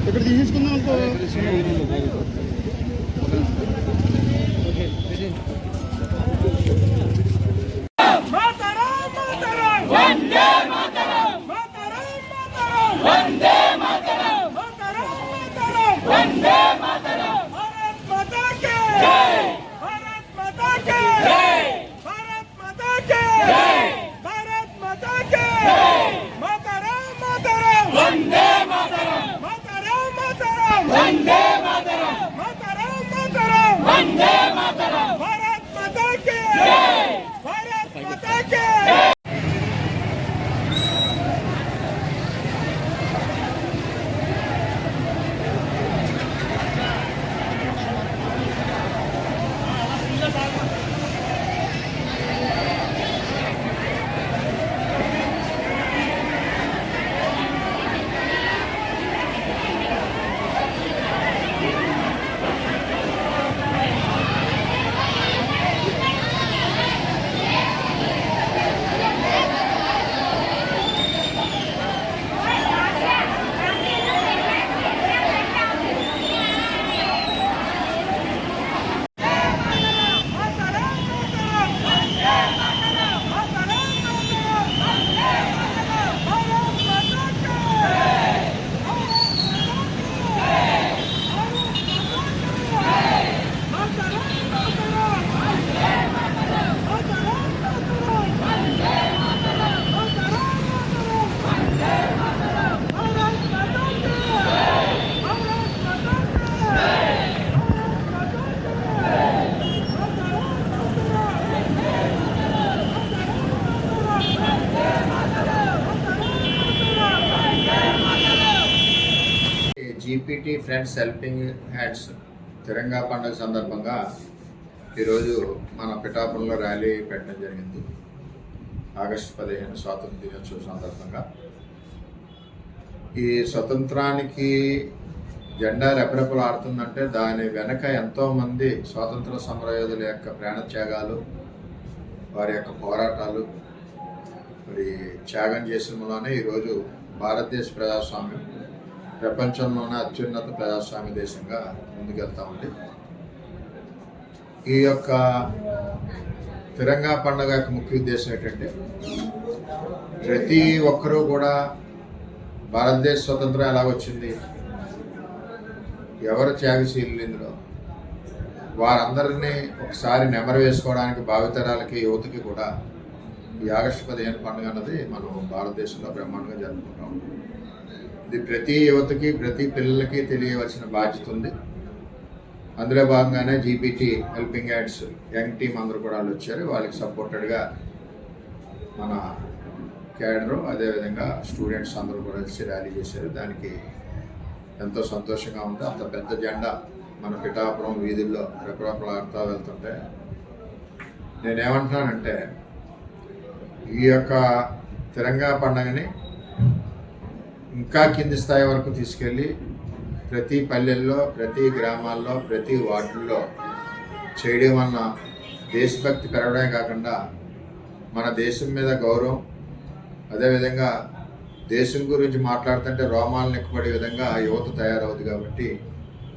ఇక్కడ తీసేసుకుందాం అనుకో మాతరం మాతరం GPT friends helping hands Tiranga పండుగ సందర్భంగా ఈరోజు మన పిఠాపురంలో ర్యాలీ పెట్టడం జరిగింది. ఆగస్టు పదిహేను స్వాతంత్ర దినోత్సవం సందర్భంగా. ఈ స్వతంత్రానికి జెండా రెపరెపలు ఆడుతుందంటే దాని వెనక ఎంతోమంది స్వాతంత్ర సమరయోధుల యొక్క ప్రాణత్యాగాలు వారి యొక్క పోరాటాలు మరి త్యాగం చేసిన మూలనే ఈరోజు భారతదేశ ప్రజాస్వామ్యం. ప్రపంచంలోనే అత్యున్నత ప్రజాస్వామ్య దేశంగా ముందుకెళ్తా ఉంది. ఈ యొక్క తిరంగా పండుగ యొక్క ముఖ్య ఉద్దేశం ఏంటంటే ప్రతి ఒక్కరూ కూడా భారతదేశ స్వతంత్రం ఎలా వచ్చింది ఎవరు త్యాగశీలు ఇందులో వారందరినీ ఒకసారి నెమరు వేసుకోవడానికి భావితరాలకి యువతకి కూడా ఈ ఆగస్టు పదిహేను పండుగ అన్నది మనం భారతదేశంలో బ్రహ్మాండంగా జరుపుకుంటా ఉంటాం ఇది ప్రతి యువతకి ప్రతి పిల్లలకి తెలియవలసిన బాధ్యత ఉంది. అందులో భాగంగానే GPT helping hands young team అందరూ కూడా వాళ్ళు వచ్చారు. వాళ్ళకి సపోర్టెడ్గా మన క్యాడరు అదేవిధంగా స్టూడెంట్స్ అందరూ కూడా వచ్చి ర్యాలీ చేశారు. దానికి ఎంతో సంతోషంగా ఉంది. అంత పెద్ద జెండా మన పిఠాపురం వీధుల్లో రెపరెపలాడుతూ వెళ్తుంటే నేనేమంటున్నానంటే ఈ యొక్క తిరంగా పండగని ఇంకా కింది స్థాయి వరకు తీసుకెళ్ళి ప్రతి పల్లెల్లో ప్రతి గ్రామాల్లో ప్రతి వార్డుల్లో చేయడం వలన దేశభక్తి పెరగడమే కాకుండా మన దేశం మీద గౌరవం అదేవిధంగా దేశం గురించి మాట్లాడుతుంటే రోమాలను ఎక్కుపడే విధంగా యువత తయారవుతుంది కాబట్టి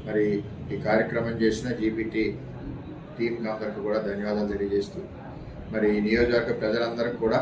మరి ఈ కార్యక్రమం చేసిన జీపీటీ టీం అందరికీ కూడా ధన్యవాదాలు తెలియజేస్తూ మరి ఈ నియోజకవర్గ ప్రజలందరికీ కూడా